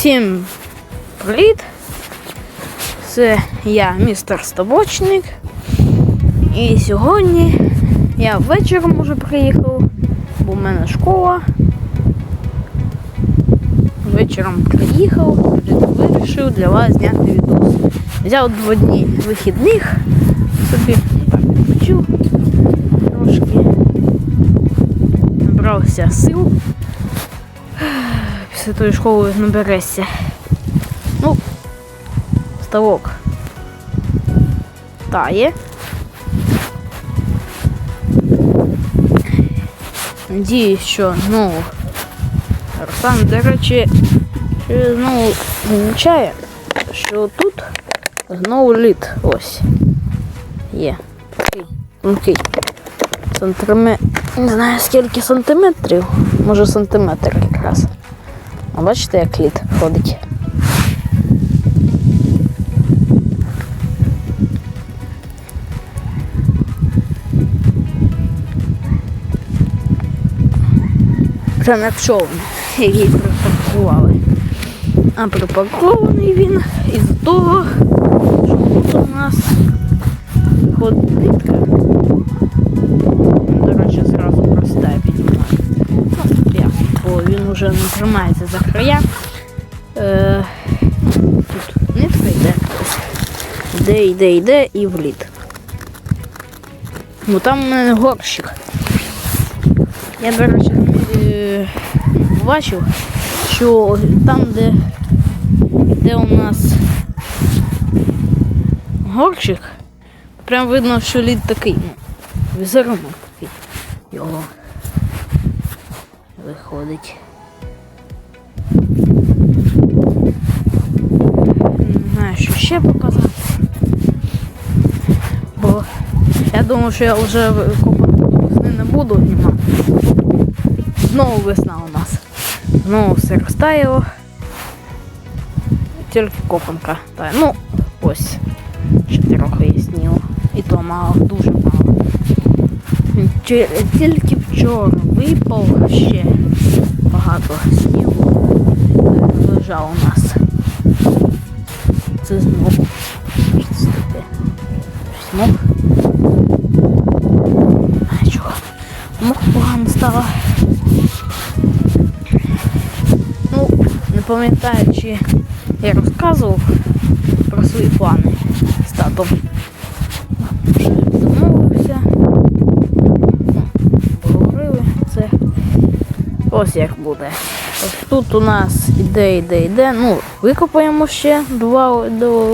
Всім привіт! Це я, містер Стобочник. І сьогодні я ввечері вже приїхав, бо в мене школа. Вечором приїхав, вирішив для вас зняти відос. Взяв два дні вихідних, собі відпочив трошки. Набрався сил. Після тої школи наберешся. Ну, ставок тає. Надіюсь, що ну Руслан, до речі, знову замічає, що тут знову лід ось є. Такий тонкий. Сантиме... Не знаю скільки сантиметрів. Може сантиметр якраз. А бачите, як лід ходить. Прям як човен, який припаркували. А припаркований він із того, тримається за края. Е, тут нитка йде. Йде, йде, йде і в лід. Ну там у мене горщик. Я, до речі, е, бачив, що там, де, де у нас горщик, прям видно, що лід такий, ну, візерунок такий його виходить. Що ще показати. Бо я думаю, що я вже копати весни не буду знімати. Знову весна у нас. Знову все розтаяло. Тільки копанка тає. Ну, ось. Ще трохи є снігу. І то мало, дуже мало. Тільки вчора випав ще багато снігу. Лежав у нас. Це знову. Що це таке? Мох. А чого? Мох погано стало. Ну, не пам'ятаю, чи я розказував про свої плани з татом. Домовився. Ну, Поговорили це. Ось як буде. Ось тут у нас іде, іде, іде. Ну, викопаємо ще до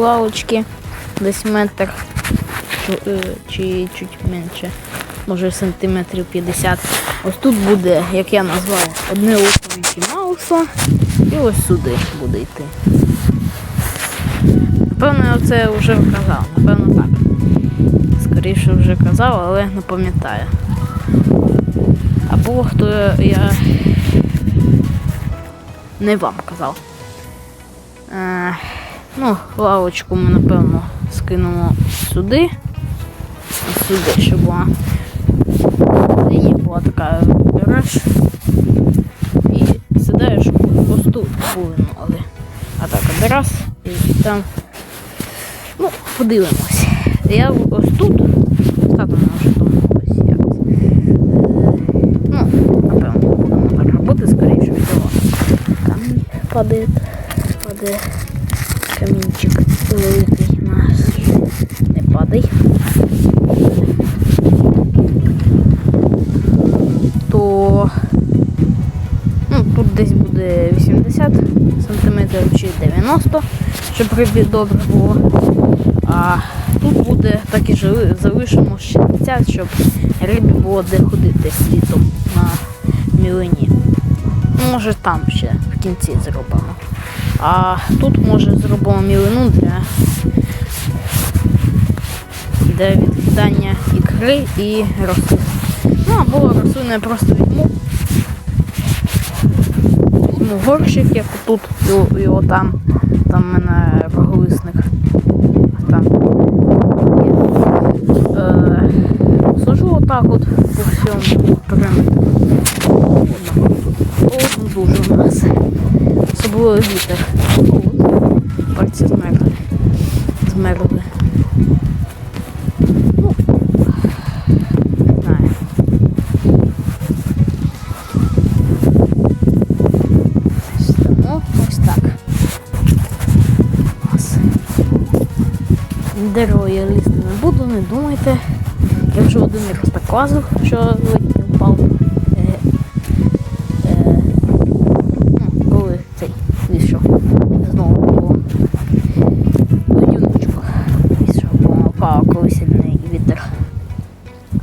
лавочки десь метр чи, е, чи чуть менше, може сантиметрів 50. Ось тут буде, як я назвав, одне око Мікі Мауса. І ось сюди буде йти. Напевно, я це вже казав, напевно так. Скоріше вже казав, але не пам'ятаю. Або хто я не вам казав. Е, ну, лавочку ми, напевно, скинемо сюди. Сюди, щоб була. Лінія була така береш і сідаєш ось тут повинно, але. А так, один раз і там. Ну, подивимось. Я ось тут. Стату може там ось якось. Е, Ну, напевно, будемо так робити, скоріше всього. Падає, падає камінчик великий наш. Не падай. То ну, тут десь буде 80 сантиметрів чи 90, щоб рибі добре було. А тут буде так і залишимо 60, щоб рибі було де ходити літом на мілині. Може там ще в кінці зробимо. А тут може зробимо мілину для, для відкидання ікри і рослин. Ну або рослини просто візьму. Візьму горщик, як отут і, і отам. Там в мене роголисник. Там. є. Е, сажу отак от по всьому периметру. Одного тут. О, дуже у нас особливо вітер. Пальці змерли. Змерли. Ну. Ось так. Дерево я лізти не буду, не думайте. Я вже один раз так лазив, що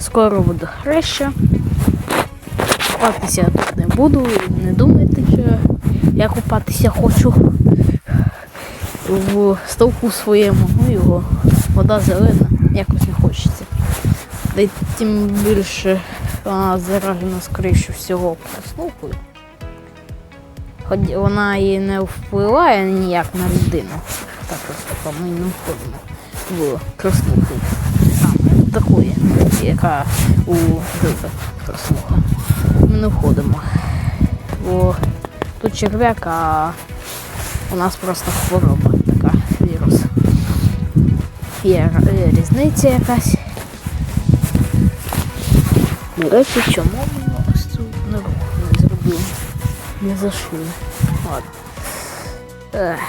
Скоро буде хреща. Купатися я тут не буду, не думайте, що я купатися хочу в стовку своєму, ну його вода зелена, якось не хочеться. Й тим більше вона заражена, скоріше всього, прослухою. Хоч вона і не впливає ніяк на людину. Так просто ми не входимо в краснуху. А, такої, яка у гриби краснуха. Ми не входимо. Бо тут черв'як, а у нас просто хвороба така, вірус. Є різниця якась. До речі, чому ми ось цю ногу не зробили? Не зашили. Ладно. Ех,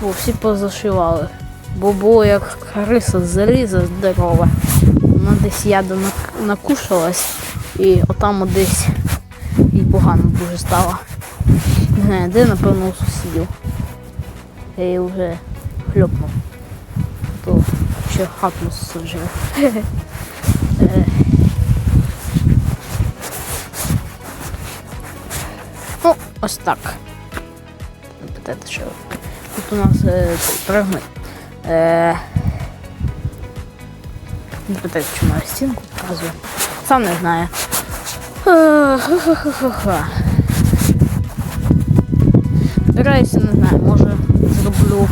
бо всі позашивали. Бо було як криса заліза здорова. Вона десь яду накушалась і отам десь їй погано дуже стало. Не де, напевно, у сусідів. Я її вже хльопнув. То ще хату сожив. Е. Ну, ось так. Питайте, що тут у нас е, прагмит. Е, не питайте, чому я стінку показую. Сам не знаю. Е. Збираюся, не знаю, може зроблю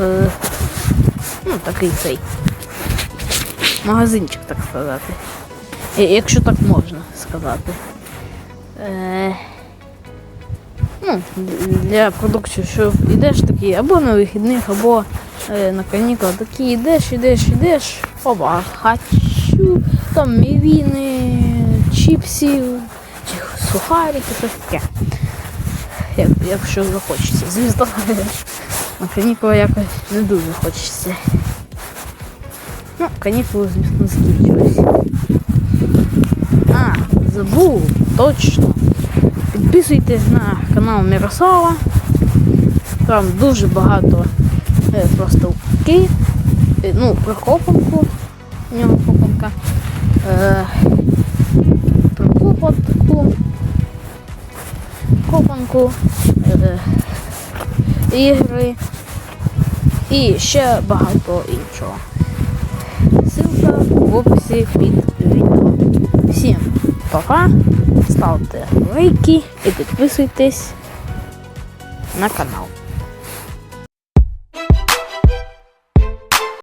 е, ну, такий цей магазинчик, так сказати. Якщо так можна сказати. Е, ну, для продуктів, що йдеш такий або на вихідних, або на канікулах, такий йдеш, йдеш, йдеш, оба, хочу, там мівіни, чіпсів, сухарики, щось таке. Як, якщо захочеться, звісно. На канікули якось не дуже хочеться. Ну, канікули, звісно, закінчились. А, забув, точно. Підписуйтесь на канал Мирослава. Там дуже багато е, просто уки. Е, ну, про копанку. У нього копанка. Е, про копанку. Е, ігри. І ще багато іншого. Ссылка в описі під відео. Всім пока, ставте лайки і підписуйтесь на канал.